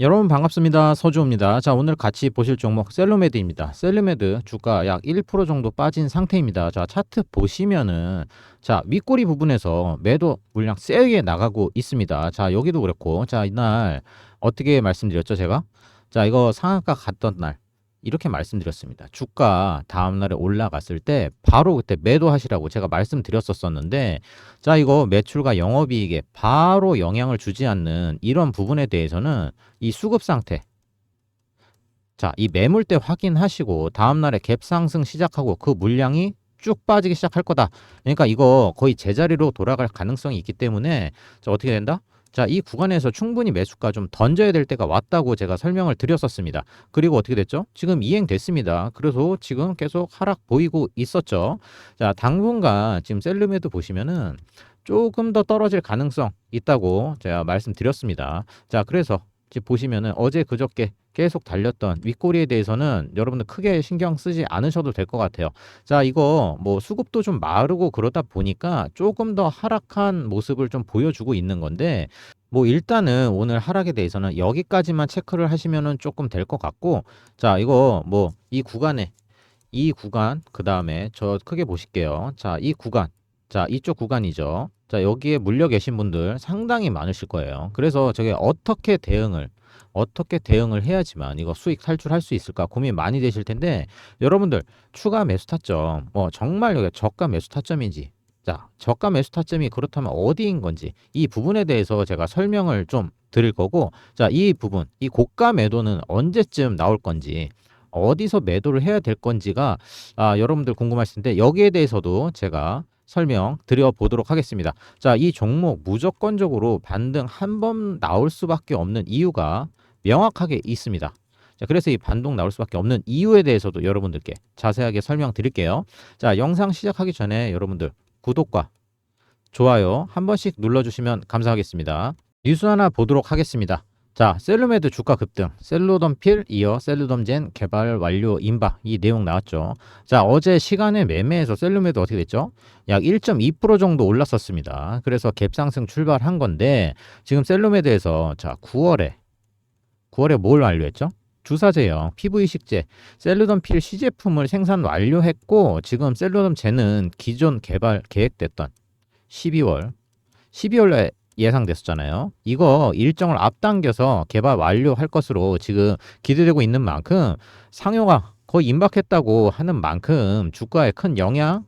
여러분 반갑습니다. 서주호입니다. 자, 오늘 같이 보실 종목 셀로메드입니다. 셀로메드 주가 약 1% 정도 빠진 상태입니다. 자, 차트 보시면은 자, 윗꼬리 부분에서 매도 물량 세게 나가고 있습니다. 자, 여기도 그렇고. 자, 이날 어떻게 말씀드렸죠, 제가? 자, 이거 상한가 갔던 날 이렇게 말씀드렸습니다. 주가 다음 날에 올라갔을 때 바로 그때 매도하시라고 제가 말씀드렸었었는데 자, 이거 매출과 영업이익에 바로 영향을 주지 않는 이런 부분에 대해서는 이 수급 상태 자, 이 매물대 확인하시고 다음 날에 갭 상승 시작하고 그 물량이 쭉 빠지기 시작할 거다. 그러니까 이거 거의 제자리로 돌아갈 가능성이 있기 때문에 자, 어떻게 된다? 자, 이 구간에서 충분히 매수가 좀 던져야 될 때가 왔다고 제가 설명을 드렸었습니다. 그리고 어떻게 됐죠? 지금 이행됐습니다. 그래서 지금 계속 하락 보이고 있었죠. 자, 당분간 지금 셀룸에도 보시면은 조금 더 떨어질 가능성 있다고 제가 말씀드렸습니다. 자, 그래서 지금 보시면은 어제 그저께 계속 달렸던 윗꼬리에 대해서는 여러분들 크게 신경 쓰지 않으셔도 될 것 같아요. 자, 이거 뭐 수급도 좀 마르고 그러다 보니까 조금 더 하락한 모습을 좀 보여주고 있는 건데 뭐 일단은 오늘 하락에 대해서는 여기까지만 체크를 하시면은 조금 될 것 같고 자, 이거 뭐 이 구간에 이 구간 그 다음에 저 크게 보실게요. 자, 이 구간 자, 이쪽 구간이죠. 자, 여기에 물려 계신 분들 상당히 많으실 거예요. 그래서 저게 어떻게 대응을 어떻게 대응을 해야지만 이거 수익 탈출할 수 있을까 고민 많이 되실 텐데 여러분들 추가 매수 타점 뭐 정말 여기 저가 매수 타점인지 자 저가 매수 타점이 그렇다면 어디인 건지 이 부분에 대해서 제가 설명을 좀 드릴 거고 자 이 부분 이 고가 매도는 언제쯤 나올 건지 어디서 매도를 해야 될 건지가 아, 여러분들 궁금하실 텐데 여기에 대해서도 제가 설명 드려보도록 하겠습니다. 자, 이 종목 무조건적으로 반등 한 번 나올 수밖에 없는 이유가 명확하게 있습니다. 자, 그래서 이 반동 나올 수밖에 없는 이유에 대해서도 여러분들께 자세하게 설명드릴게요. 자, 영상 시작하기 전에 여러분들 구독과 좋아요 한 번씩 눌러주시면 감사하겠습니다. 뉴스 하나 보도록 하겠습니다. 자, 셀루메드 주가 급등, 셀루덤필 이어 셀루덤젠 개발 완료 임박 이 내용 나왔죠. 자, 어제 시간에 매매에서 셀루메드 어떻게 됐죠? 약 1.2% 정도 올랐었습니다. 그래서 갭 상승 출발한 건데 지금 셀루메드에서 자, 9월에 9월에 뭘 완료했죠? 주사제형, 피부 이식제, 셀루덤 필 시제품을 생산 완료했고 지금 셀루덤 제는 기존 개발 계획됐던 12월 12월에 예상됐었잖아요. 이거 일정을 앞당겨서 개발 완료할 것으로 지금 기대되고 있는 만큼 상용화 거의 임박했다고 하는 만큼 주가에 큰 영향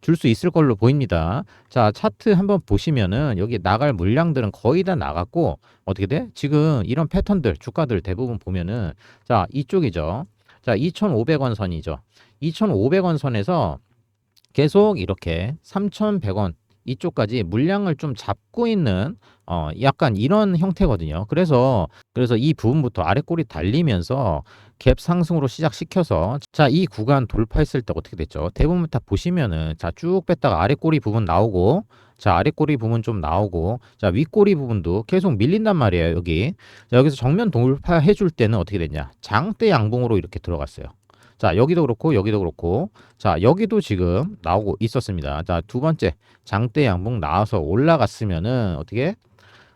줄 수 있을 걸로 보입니다. 자, 차트 한번 보시면은 여기 나갈 물량들은 거의 다 나갔고 어떻게 돼? 지금 이런 패턴들 주가들 대부분 보면은 자, 이쪽이죠. 자, 2,500원 선이죠. 2,500원 선에서 계속 이렇게 3,100원 이쪽까지 물량을 좀 잡고 있는 어 약간 이런 형태거든요. 그래서 그래서 이 부분부터 아래 꼬리 달리면서 갭 상승으로 시작시켜서 자 이 구간 돌파했을 때 어떻게 됐죠? 대부분 다 보시면은 자 쭉 뺐다가 아래 꼬리 부분 나오고 자 아래 꼬리 부분 좀 나오고 자 윗꼬리 부분도 계속 밀린단 말이에요 여기 자, 여기서 정면 돌파해 줄 때는 어떻게 됐냐 장대 양봉으로 이렇게 들어갔어요 자, 여기도 그렇고 여기도 그렇고. 자, 여기도 지금 나오고 있었습니다. 자, 두 번째. 장대 양봉 나와서 올라갔으면은 어떻게?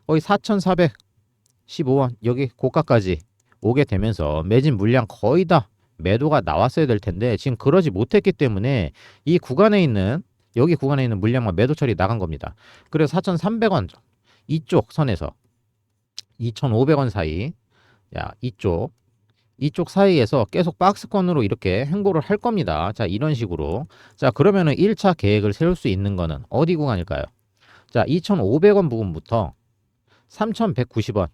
거의 4,415원. 여기 고가까지 오게 되면서 매진 물량 거의 다 매도가 나왔어야 될 텐데 지금 그러지 못했기 때문에 이 구간에 있는 여기 구간에 있는 물량만 매도 처리 나간 겁니다. 그래서 4,300원 이쪽 선에서 2,500원 사이. 야, 이쪽 이쪽 사이에서 계속 박스권으로 이렇게 행보를 할 겁니다. 자, 이런 식으로. 자, 그러면은 1차 계획을 세울 수 있는 거는 어디 구간일까요? 자, 2,500원 부분부터 3,190원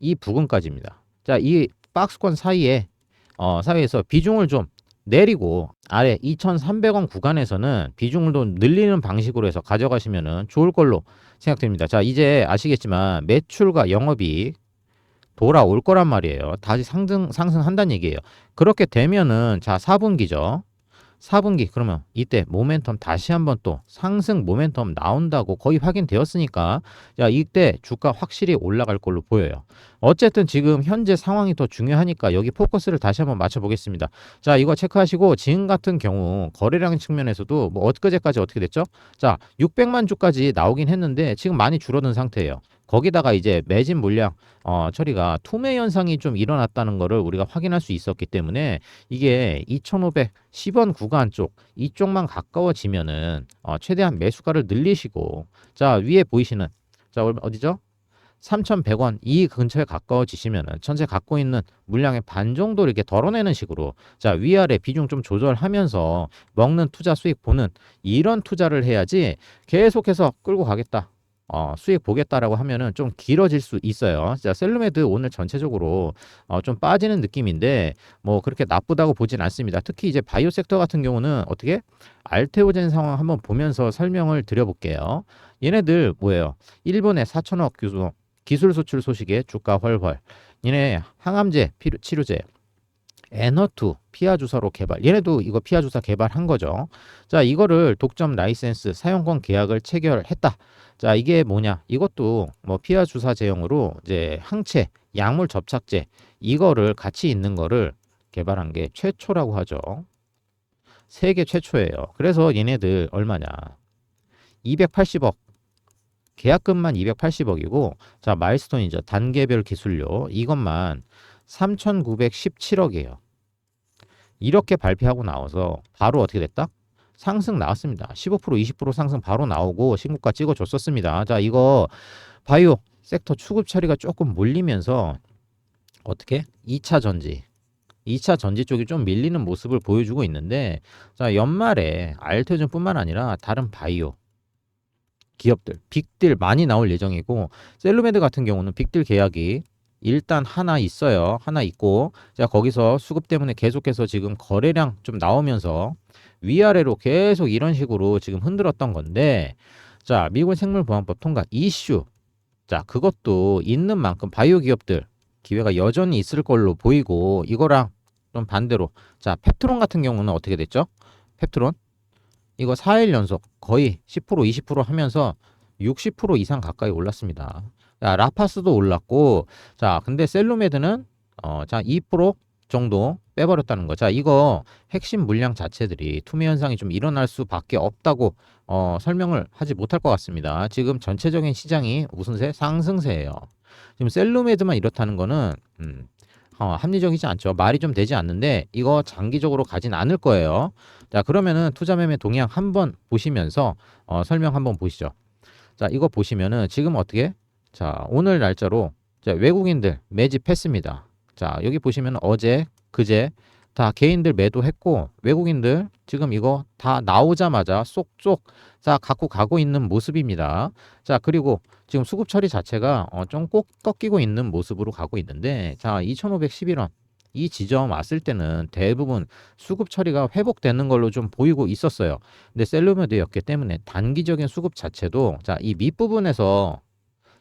이 부근까지입니다. 자, 이 박스권 사이에 어, 사이에서 비중을 좀 내리고 아래 2,300원 구간에서는 비중을 좀 늘리는 방식으로 해서 가져가시면은 좋을 걸로 생각됩니다. 자, 이제 아시겠지만 매출과 영업이익 돌아올 거란 말이에요. 다시 상승 상승한다는 얘기예요. 그렇게 되면은 자 4분기죠. 4분기 그러면 이때 모멘텀 다시 한번 또 상승 모멘텀 나온다고 거의 확인되었으니까 야 이때 주가 확실히 올라갈 걸로 보여요. 어쨌든 지금 현재 상황이 더 중요하니까 여기 포커스를 다시 한번 맞춰 보겠습니다. 자 이거 체크하시고 지금 같은 경우 거래량 측면에서도 뭐 엊그제까지 어떻게 됐죠? 자 600만 주까지 나오긴 했는데 지금 많이 줄어든 상태예요. 거기다가 이제 매진 물량 어, 처리가 투매 현상이 좀 일어났다는 거를 우리가 확인할 수 있었기 때문에 이게 2,510원 구간 쪽 이쪽만 가까워지면은 어, 최대한 매수가를 늘리시고 자 위에 보이시는 자 어디죠? 3,100원 이 근처에 가까워지시면은 전체 갖고 있는 물량의 반 정도 이렇게 덜어내는 식으로 자 위아래 비중 좀 조절하면서 먹는 투자 수익 보는 이런 투자를 해야지 계속해서 끌고 가겠다. 어, 수익 보겠다라고 하면은 좀 길어질 수 있어요. 자, 셀루메드 오늘 전체적으로 어, 좀 빠지는 느낌인데 뭐 그렇게 나쁘다고 보진 않습니다. 특히 이제 바이오 섹터 같은 경우는 어떻게 알테오젠 상황 한번 보면서 설명을 드려볼게요. 얘네들 뭐예요? 일본의 4천억 규소 기술 수출 소식에 주가 훨훨. 얘네 항암제 치료제 에너투 피하 주사로 개발. 얘네도 이거 피하 주사 개발한 거죠. 자, 이거를 독점 라이센스 사용권 계약을 체결했다. 자, 이게 뭐냐? 이것도 뭐 피하 주사 제형으로 이제 항체, 약물 접착제 이거를 같이 있는 거를 개발한 게 최초라고 하죠. 세계 최초예요. 그래서 얘네들 얼마냐? 280억. 계약금만 280억이고 자, 마일스톤이죠. 단계별 기술료 이것만 3,917억이에요. 이렇게 발표하고 나와서 바로 어떻게 됐다? 상승 나왔습니다. 15% 20% 상승 바로 나오고 신고가 찍어줬었습니다. 자 이거 바이오 섹터 추급 처리가 조금 몰리면서 어떻게 2차 전지 2차 전지 쪽이 좀 밀리는 모습을 보여주고 있는데 자 연말에 알테존뿐만 아니라 다른 바이오 기업들 빅딜 많이 나올 예정이고 셀루메드 같은 경우는 빅딜 계약이 일단 하나 있어요. 하나 있고 자 거기서 수급 때문에 계속해서 지금 거래량 좀 나오면서 위아래로 계속 이런 식으로 지금 흔들었던 건데 자 미국 생물보안법 통과 이슈 자 그것도 있는 만큼 바이오 기업들 기회가 여전히 있을 걸로 보이고 이거랑 좀 반대로 자 펩트론 같은 경우는 어떻게 됐죠? 펩트론 이거 4일 연속 거의 10% 20% 하면서 60% 이상 가까이 올랐습니다. 자, 라파스도 올랐고 자 근데 셀루메드는 어 자 2% 정도 빼버렸다는 거. 자 이거 핵심 물량 자체들이 투매 현상이 좀 일어날 수밖에 없다고 어, 설명을 하지 못할 것 같습니다. 지금 전체적인 시장이 무슨 세? 상승세예요. 지금 셀루메드만 이렇다는 거는 음, 어, 합리적이지 않죠. 말이 좀 되지 않는데 이거 장기적으로 가진 않을 거예요. 자 그러면은 투자 매매 동향 한번 보시면서 어, 설명 한번 보시죠. 자 이거 보시면은 지금 어떻게 자 오늘 날짜로 자, 외국인들 매집했습니다. 자 여기 보시면 어제 그제 다 개인들 매도했고 외국인들 지금 이거 다 나오자마자 쏙쏙 자 갖고 가고 있는 모습입니다. 자 그리고 지금 수급 처리 자체가 어, 좀꼭 꺾이고 있는 모습으로 가고 있는데 자 2,511원 이 지점 왔을 때는 대부분 수급 처리가 회복되는 걸로 좀 보이고 있었어요. 근데 셀루메드였기 때문에 단기적인 수급 자체도 자 이 밑부분에서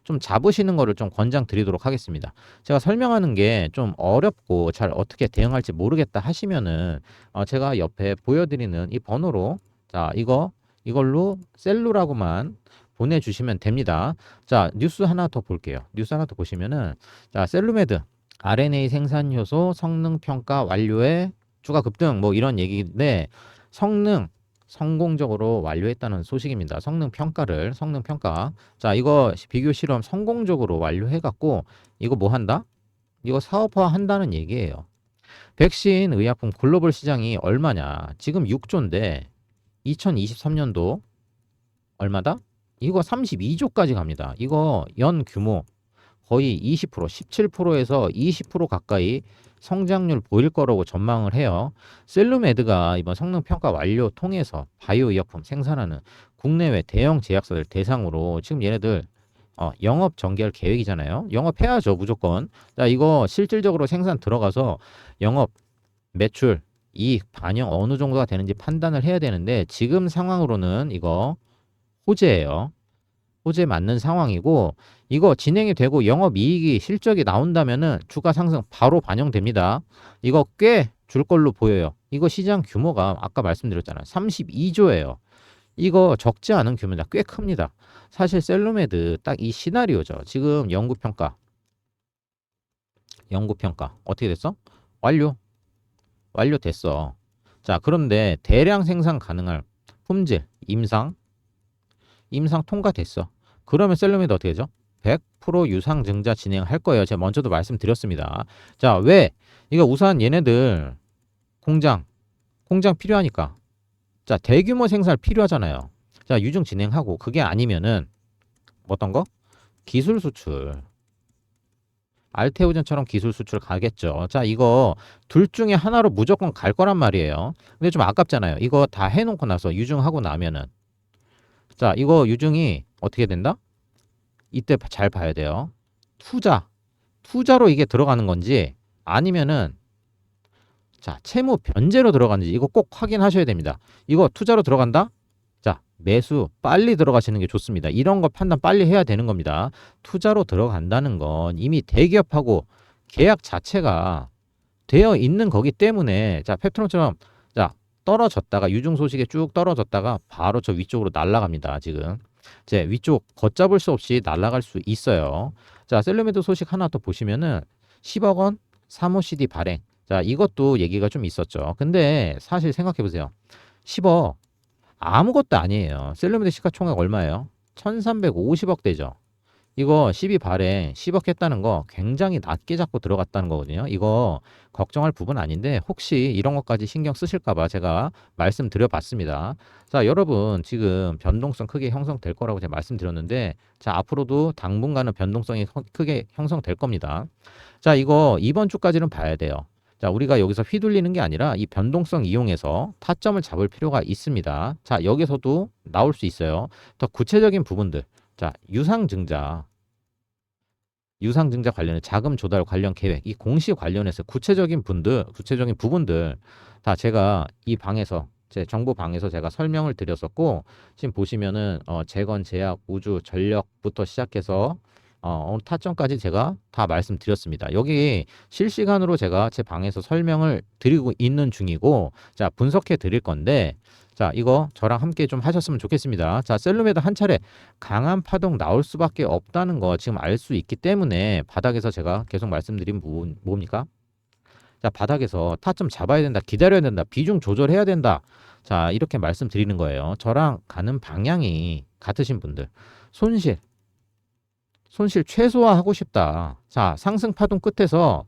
좀 잡으시는 거를 좀 권장 드리도록 하겠습니다. 제가 설명하는 게 좀 어렵고 잘 어떻게 대응할지 모르겠다 하시면은 어 제가 옆에 보여드리는 이 번호로 자 이거 이걸로 셀루라고만 보내주시면 됩니다. 자 뉴스 하나 더 볼게요. 뉴스 하나 더 보시면은 자 셀루메드 RNA 생산 효소 성능 평가 완료에 주가 급등 뭐 이런 얘기인데 성능 성공적으로 완료했다는 소식입니다. 성능 평가를 성능 평가. 자, 이거 비교 실험 성공적으로 완료해 갖고 이거 뭐 한다? 이거 사업화 한다는 얘기예요. 백신 의약품 글로벌 시장이 얼마냐? 지금 6조인데 2023년도 얼마다? 이거 32조까지 갑니다. 이거 연 규모 거의 20% 17%에서 20% 가까이 성장률 보일 거라고 전망을 해요. 셀루메드가 이번 성능 평가 완료 통해서 바이오 의약품 생산하는 국내외 대형 제약사들 대상으로 지금 얘네들 어, 영업 전개할 계획이잖아요. 영업해야죠 무조건. 자 이거 실질적으로 생산 들어가서 영업 매출 이익 반영 어느 정도가 되는지 판단을 해야 되는데 지금 상황으로는 이거 호재예요. 호재 맞는 상황이고 이거 진행이 되고 영업 이익이 실적이 나온다면은 주가 상승 바로 반영됩니다. 이거 꽤 줄 걸로 보여요. 이거 시장 규모가 아까 말씀드렸잖아요. 32조예요. 이거 적지 않은 규모다. 꽤 큽니다. 사실 셀루메드 딱 이 시나리오죠. 지금 연구 평가. 연구 평가 어떻게 됐어? 완료. 완료됐어. 자, 그런데 대량 생산 가능할 품질, 임상 임상 통과됐어. 그러면 셀루메드 어떻게 되죠? 100% 유상증자 진행할 거예요. 제가 먼저도 말씀드렸습니다. 자, 왜? 이거 우선 얘네들 공장, 공장 필요하니까. 자, 대규모 생산 필요하잖아요. 자, 유증 진행하고 그게 아니면은 어떤 거? 기술 수출. 알테오젠처럼 기술 수출 가겠죠. 자, 이거 둘 중에 하나로 무조건 갈 거란 말이에요. 근데 좀 아깝잖아요. 이거 다 해놓고 나서 유증하고 나면은. 자, 이거 유증이 어떻게 된다? 이때 잘 봐야 돼요. 투자. 투자로 이게 들어가는 건지 아니면은 자, 채무 변제로 들어가는지 이거 꼭 확인하셔야 됩니다. 이거 투자로 들어간다? 자, 매수 빨리 들어가시는 게 좋습니다. 이런 거 판단 빨리 해야 되는 겁니다. 투자로 들어간다는 건 이미 대기업하고 계약 자체가 되어 있는 거기 때문에 자, 펩트론처럼 자, 떨어졌다가 유중 소식에 쭉 떨어졌다가 바로 저 위쪽으로 날아갑니다. 지금. 제 위쪽 걷잡을 수 없이 날아갈 수 있어요. 자, 셀루메드 소식 하나 더 보시면은 10억 원 사모 CD 발행. 자, 이것도 얘기가 좀 있었죠. 근데 사실 생각해 보세요. 10억 아무것도 아니에요. 셀루메드 시가총액 얼마예요? 1350억 대죠. 이거 12 발행 10억 했다는 거 굉장히 낮게 잡고 들어갔다는 거거든요. 이거 걱정할 부분 아닌데 혹시 이런 것까지 신경 쓰실까봐 제가 말씀드려 봤습니다. 자, 여러분 지금 변동성 크게 형성될 거라고 제가 말씀드렸는데 자, 앞으로도 당분간은 변동성이 커- 크게 형성될 겁니다. 자, 이거 이번 주까지는 봐야 돼요. 자, 우리가 여기서 휘둘리는 게 아니라 이 변동성 이용해서 타점을 잡을 필요가 있습니다. 자, 여기서도 나올 수 있어요. 더 구체적인 부분들. 자, 유상증자. 유상증자 관련해 자금 조달 관련 계획, 이 공시 관련해서 구체적인 분들, 구체적인 부분들 다 제가 이 방에서 제 정보 방에서 제가 설명을 드렸었고 지금 보시면은 어, 재건, 제약, 우주, 전력부터 시작해서 어, 타점까지 제가 다 말씀드렸습니다. 여기 실시간으로 제가 제 방에서 설명을 드리고 있는 중이고 자 분석해 드릴 건데 자 이거 저랑 함께 좀 하셨으면 좋겠습니다. 자 셀룸에도 한 차례 강한 파동 나올 수밖에 없다는 거 지금 알 수 있기 때문에 바닥에서 제가 계속 말씀드린 부분 뭡니까? 자 바닥에서 타점 잡아야 된다, 기다려야 된다, 비중 조절해야 된다. 자 이렇게 말씀드리는 거예요. 저랑 가는 방향이 같으신 분들 손실 손실 최소화하고 싶다. 자, 상승 파동 끝에서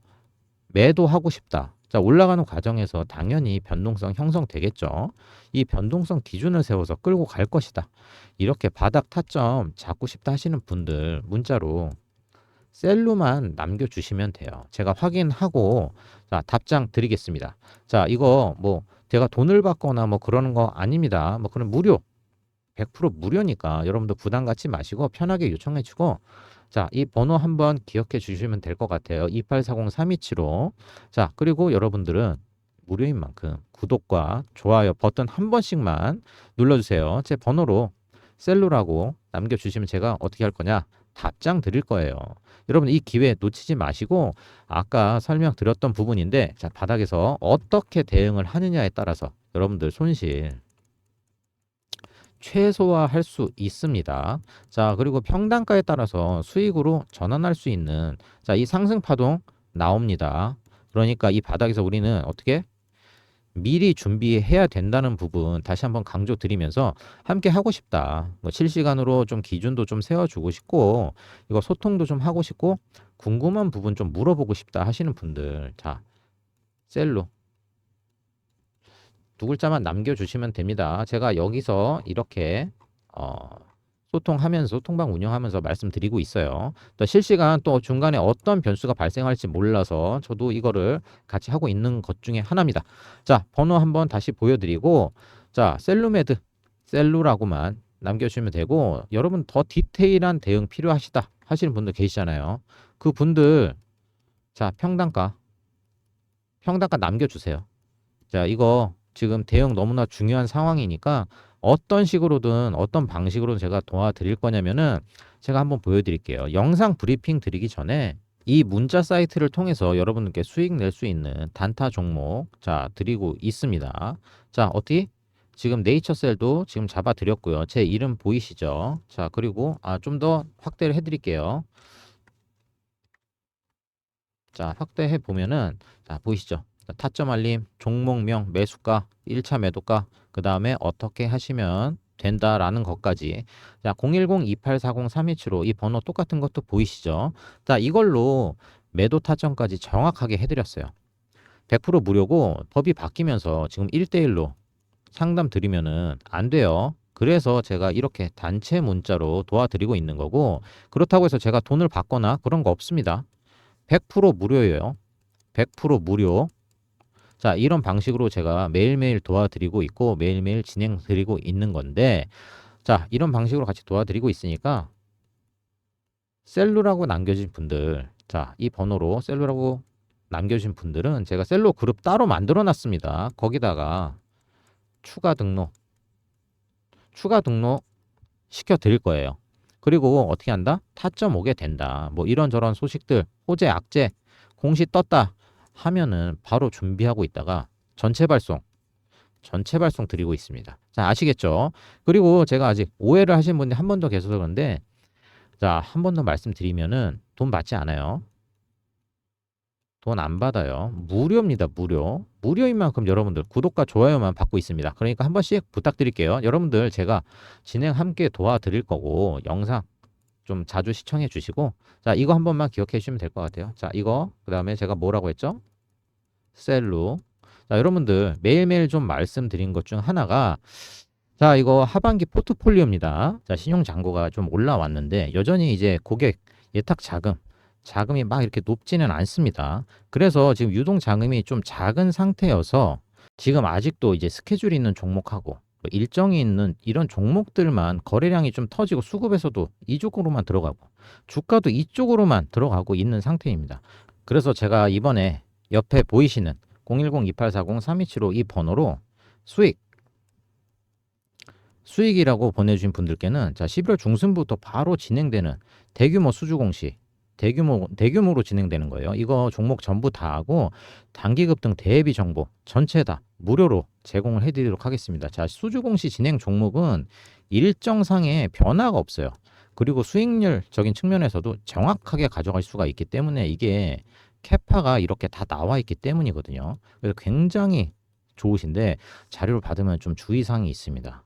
매도하고 싶다. 자, 올라가는 과정에서 당연히 변동성 형성되겠죠. 이 변동성 기준을 세워서 끌고 갈 것이다. 이렇게 바닥 타점 잡고 싶다 하시는 분들 문자로 셀로만 남겨주시면 돼요. 제가 확인하고 자, 답장 드리겠습니다. 자, 이거 뭐 제가 돈을 받거나 뭐 그러는 거 아닙니다. 뭐 그런 무료 100% 무료니까 여러분도 부담 갖지 마시고 편하게 요청해 주고 자, 이 번호 한번 기억해 주시면 될 것 같아요. 2840-327로. 자, 그리고 여러분들은 무료인 만큼 구독과 좋아요 버튼 한 번씩만 눌러주세요. 제 번호로 셀로라고 남겨주시면 제가 어떻게 할 거냐? 답장 드릴 거예요. 여러분 이 기회 놓치지 마시고 아까 설명드렸던 부분인데 자 바닥에서 어떻게 대응을 하느냐에 따라서 여러분들 손실 최소화할 수 있습니다. 자, 그리고 평단가에 따라서 수익으로 전환할 수 있는 자, 이 상승 파동 나옵니다. 그러니까 이 바닥에서 우리는 어떻게 미리 준비해야 된다는 부분 다시 한번 강조 드리면서 함께 하고 싶다. 뭐 실시간으로 좀 기준도 좀 세워주고 싶고 이거 소통도 좀 하고 싶고 궁금한 부분 좀 물어보고 싶다 하시는 분들 자 셀로 두 글자만 남겨주시면 됩니다. 제가 여기서 이렇게 어, 소통하면서 소통방 운영하면서 말씀드리고 있어요. 또 실시간 또 중간에 어떤 변수가 발생할지 몰라서 저도 이거를 같이 하고 있는 것 중에 하나입니다. 자, 번호 한번 다시 보여드리고 자, 셀루메드 셀루라고만 남겨주시면 되고 여러분 더 디테일한 대응 필요하시다 하시는 분들 계시잖아요. 그 분들 자 평단가 평단가 남겨주세요. 자 이거 지금 대응 너무나 중요한 상황이니까 어떤 식으로든 어떤 방식으로든 제가 도와드릴 거냐면은 제가 한번 보여드릴게요. 영상 브리핑 드리기 전에 이 문자 사이트를 통해서 여러분들께 수익 낼 수 있는 단타 종목 자 드리고 있습니다. 자 어떻게 지금 네이처셀도 지금 잡아 드렸고요. 제 이름 보이시죠? 자 그리고 아 좀 더 확대를 해드릴게요. 자 확대해 보면은 자 보이시죠? 자, 타점 알림, 종목명, 매수가, 1차 매도가, 그 다음에 어떻게 하시면 된다라는 것까지 자 010-2840-3275 이 번호 똑같은 것도 보이시죠? 자 이걸로 매도 타점까지 정확하게 해드렸어요. 100% 무료고 법이 바뀌면서 지금 1대1로 상담 드리면은 안 돼요. 그래서 제가 이렇게 단체 문자로 도와드리고 있는 거고 그렇다고 해서 제가 돈을 받거나 그런 거 없습니다. 100% 무료예요. 100% 무료. 자, 이런 방식으로 제가 매일매일 도와드리고 있고 매일매일 진행 드리고 있는 건데 자, 이런 방식으로 같이 도와드리고 있으니까 셀루라고 남겨진 분들 자, 이 번호로 셀루라고 남겨주신 분들은 제가 셀로 그룹 따로 만들어 놨습니다. 거기다가 추가 등록 추가 등록 시켜 드릴 거예요. 그리고 어떻게 한다? 타점 오게 된다. 뭐 이런저런 소식들 호재 악재 공시 떴다 하면은 바로 준비하고 있다가 전체 발송 전체 발송 드리고 있습니다. 자 아시겠죠? 그리고 제가 아직 오해를 하신 분이 한 번 더 계셔서 그런데 자 한 번 더 말씀드리면은 돈 받지 않아요. 돈 안 받아요. 무료입니다. 무료. 무료인 만큼 여러분들 구독과 좋아요만 받고 있습니다. 그러니까 한 번씩 부탁드릴게요. 여러분들 제가 진행 함께 도와드릴 거고 영상 좀 자주 시청해 주시고 자 이거 한 번만 기억해 주시면 될 것 같아요. 자 이거 그 다음에 제가 뭐라고 했죠? 셀루. 자 여러분들 매일매일 좀 말씀드린 것 중 하나가 자 이거 하반기 포트폴리오입니다. 자 신용 잔고가 좀 올라왔는데 여전히 이제 고객 예탁 자금 자금이 막 이렇게 높지는 않습니다. 그래서 지금 유동 자금이 좀 작은 상태여서 지금 아직도 이제 스케줄이 있는 종목하고 뭐 일정이 있는 이런 종목들만 거래량이 좀 터지고 수급에서도 이쪽으로만 들어가고 주가도 이쪽으로만 들어가고 있는 상태입니다. 그래서 제가 이번에 옆에 보이시는 010-2840-3275 이 번호로 수익 수익이라고 보내주신 분들께는 자 11월 중순부터 바로 진행되는 대규모 수주 공시 대규모 대규모로 진행되는 거예요. 이거 종목 전부 다 하고 단기 급 등 대비 정보 전체 다 무료로 제공을 해드리도록 하겠습니다. 자 수주 공시 진행 종목은 일정상의 변화가 없어요. 그리고 수익률적인 측면에서도 정확하게 가져갈 수가 있기 때문에 이게 캐파가 이렇게 다 나와 있기 때문이거든요. 그래서 굉장히 좋으신데 자료를 받으면 좀 주의사항이 있습니다.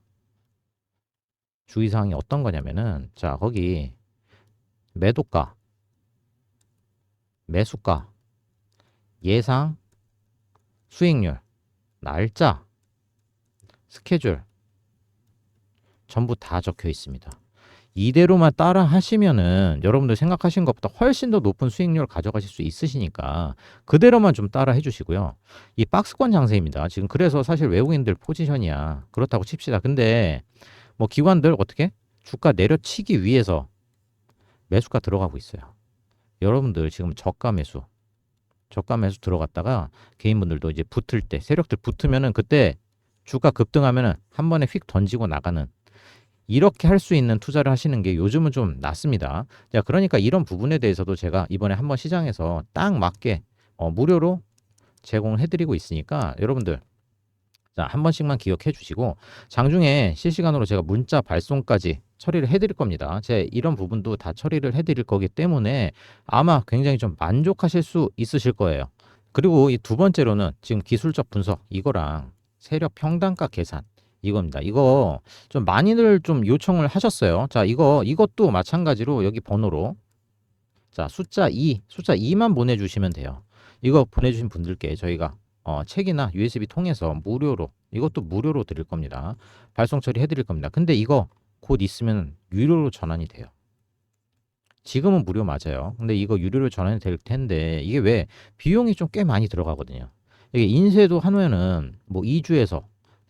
주의사항이 어떤 거냐면은 자 거기 매도가 매수가, 예상, 수익률, 날짜, 스케줄 전부 다 적혀 있습니다. 이대로만 따라 하시면은 여러분들 생각하신 것보다 훨씬 더 높은 수익률을 가져가실 수 있으시니까 그대로만 좀 따라 해주시고요. 이 박스권 장세입니다. 지금 그래서 사실 외국인들 포지션이야. 그렇다고 칩시다. 근데 뭐 기관들 어떻게 주가 내려치기 위해서 매수가 들어가고 있어요. 여러분들 지금 저가 매수 저가 매수 들어갔다가 개인분들도 이제 붙을 때 세력들 붙으면은 그때 주가 급등하면은 한 번에 휙 던지고 나가는 이렇게 할 수 있는 투자를 하시는 게 요즘은 좀 낫습니다. 자, 그러니까 이런 부분에 대해서도 제가 이번에 한번 시장에서 딱 맞게 어, 무료로 제공을 해드리고 있으니까 여러분들 자, 한 번씩만 기억해 주시고 장중에 실시간으로 제가 문자 발송까지 처리를 해드릴 겁니다. 제 이런 부분도 다 처리를 해드릴 거기 때문에 아마 굉장히 좀 만족하실 수 있으실 거예요. 그리고 이 두 번째로는 지금 기술적 분석 이거랑 세력 평단가 계산 이겁니다. 이거 좀 많이들 좀 요청을 하셨어요. 자, 이거 이것도 마찬가지로 여기 번호로 자, 숫자 2, 숫자 2만 보내 주시면 돼요. 이거 보내 주신 분들께 저희가 어, 책이나 USB 통해서 무료로 이것도 무료로 드릴 겁니다. 발송 처리해 드릴 겁니다. 근데 이거 곧 있으면 유료로 전환이 돼요. 지금은 무료 맞아요. 근데 이거 유료로 전환이 될 텐데 이게 왜 비용이 좀 꽤 많이 들어가거든요. 이게 인쇄도 하면은 뭐 2주에서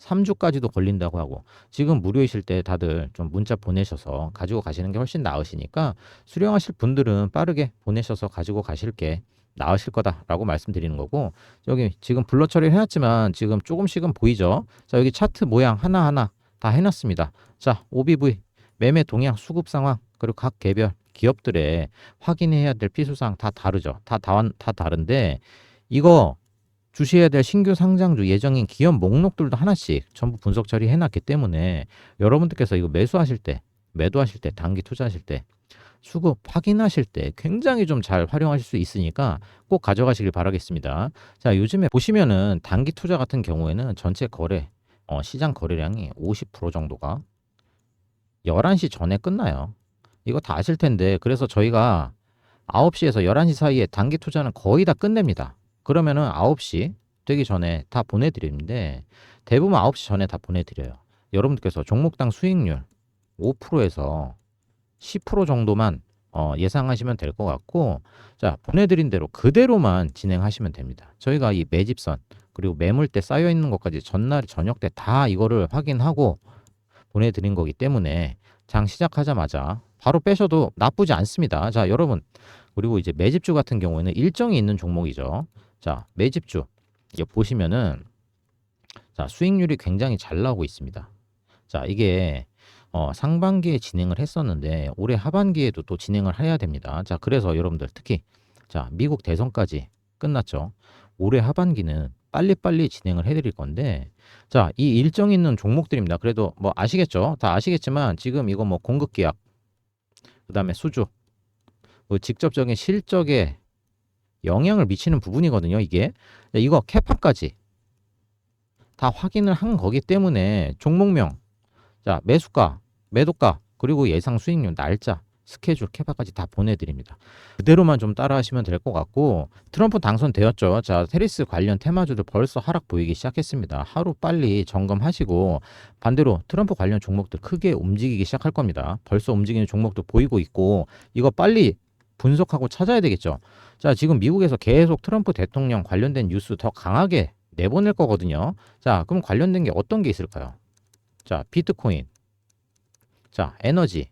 3주까지도 걸린다고 하고 지금 무료이실 때 다들 좀 문자 보내셔서 가지고 가시는 게 훨씬 나으시니까 수령하실 분들은 빠르게 보내셔서 가지고 가실 게 나으실 거다라고 말씀드리는 거고 여기 지금 블러 처리를 해놨지만 지금 조금씩은 보이죠? 자 여기 차트 모양 하나하나 다 해놨습니다. 자 OBV 매매 동향 수급 상황 그리고 각 개별 기업들의 확인해야 될 필수사항 다 다르죠? 다, 다, 다 다른데 이거 주시해야 될 신규 상장주 예정인 기업 목록들도 하나씩 전부 분석 처리해 놨기 때문에 여러분들께서 이거 매수하실 때 매도하실 때 단기 투자하실 때 수급 확인하실 때 굉장히 좀 잘 활용하실 수 있으니까 꼭 가져가시길 바라겠습니다. 자, 요즘에 보시면은 단기 투자 같은 경우에는 전체 거래, 어, 시장 거래량이 50% 정도가 11시 전에 끝나요. 이거 다 아실 텐데 그래서 저희가 9시에서 11시 사이에 단기 투자는 거의 다 끝냅니다. 그러면은 9시 되기 전에 다 보내드리는데 대부분 9시 전에 다 보내드려요. 여러분들께서 종목당 수익률 5%에서 10% 정도만 어, 예상하시면 될 것 같고 자 보내드린 대로 그대로만 진행하시면 됩니다. 저희가 이 매집선 그리고 매물대 쌓여 있는 것까지 전날 저녁 때 다 이거를 확인하고 보내드린 거기 때문에 장 시작하자마자 바로 빼셔도 나쁘지 않습니다. 자 여러분 그리고 이제 매집주 같은 경우에는 일정이 있는 종목이죠. 자 매집주 이게 보시면은 자 수익률이 굉장히 잘 나오고 있습니다. 자 이게 어, 상반기에 진행을 했었는데 올해 하반기에도 또 진행을 해야 됩니다. 자, 그래서 여러분들 특히 자, 미국 대선까지 끝났죠. 올해 하반기는 빨리빨리 진행을 해드릴 건데 자, 이 일정 있는 종목들입니다. 그래도 뭐 아시겠죠? 다 아시겠지만 지금 이거 뭐 공급 계약 그 다음에 수주 그 직접적인 실적에 영향을 미치는 부분이거든요. 이게 이거 캐파까지 다 확인을 한 거기 때문에 종목명 자 매수가 매도가 그리고 예상 수익률 날짜 스케줄 캐파까지 다 보내드립니다. 그대로만 좀 따라하시면 될 것 같고 트럼프 당선되었죠. 자 테리스 관련 테마주들 벌써 하락 보이기 시작했습니다. 하루 빨리 점검하시고 반대로 트럼프 관련 종목들 크게 움직이기 시작할 겁니다. 벌써 움직이는 종목도 보이고 있고 이거 빨리 분석하고 찾아야 되겠죠. 자 지금 미국에서 계속 트럼프 대통령 관련된 뉴스 더 강하게 내보낼 거거든요. 자 그럼 관련된 게 어떤 게 있을까요? 자 비트코인 자, 에너지.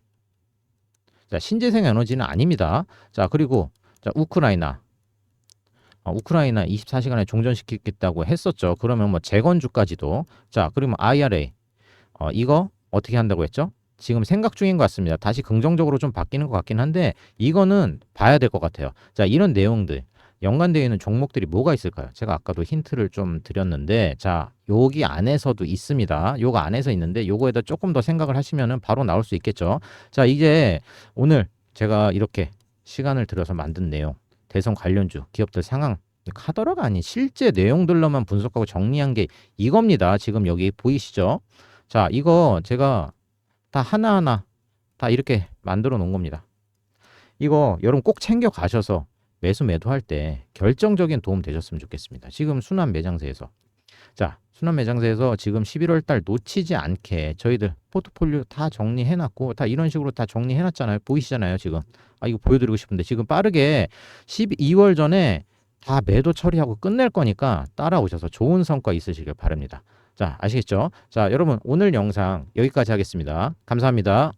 자, 신재생 에너지는 아닙니다. 자, 그리고 자, 우크라이나. 어, 우크라이나 24시간에 종전시키겠다고 했었죠. 그러면 뭐 재건주까지도. 자, 그리고 IRA. 어, 이거 어떻게 한다고 했죠? 지금 생각 중인 것 같습니다. 다시 긍정적으로 좀 바뀌는 것 같긴 한데 이거는 봐야 될 것 같아요. 자, 이런 내용들. 연관되어 있는 종목들이 뭐가 있을까요? 제가 아까도 힌트를 좀 드렸는데 자 여기 안에서도 있습니다. 요거 안에서 있는데 요거에다 조금 더 생각을 하시면은 바로 나올 수 있겠죠. 자 이제 오늘 제가 이렇게 시간을 들여서 만든 내용 대선 관련주 기업들 상황 카더라가 아닌 실제 내용들로만 분석하고 정리한 게 이겁니다. 지금 여기 보이시죠? 자 이거 제가 다 하나하나 다 이렇게 만들어 놓은 겁니다. 이거 여러분 꼭 챙겨 가셔서 매수 매도할 때 결정적인 도움 되셨으면 좋겠습니다. 지금 순환 매장세에서 자 순환 매장세에서 지금 11월 달 놓치지 않게 저희들 포트폴리오 다 정리해 놨고 다 이런 식으로 다 정리해 놨잖아요. 보이시잖아요, 지금. 아 이거 보여드리고 싶은데 지금 빠르게 12월 전에 다 매도 처리하고 끝낼 거니까 따라오셔서 좋은 성과 있으시길 바랍니다. 자, 아시겠죠? 자, 여러분 오늘 영상 여기까지 하겠습니다. 감사합니다.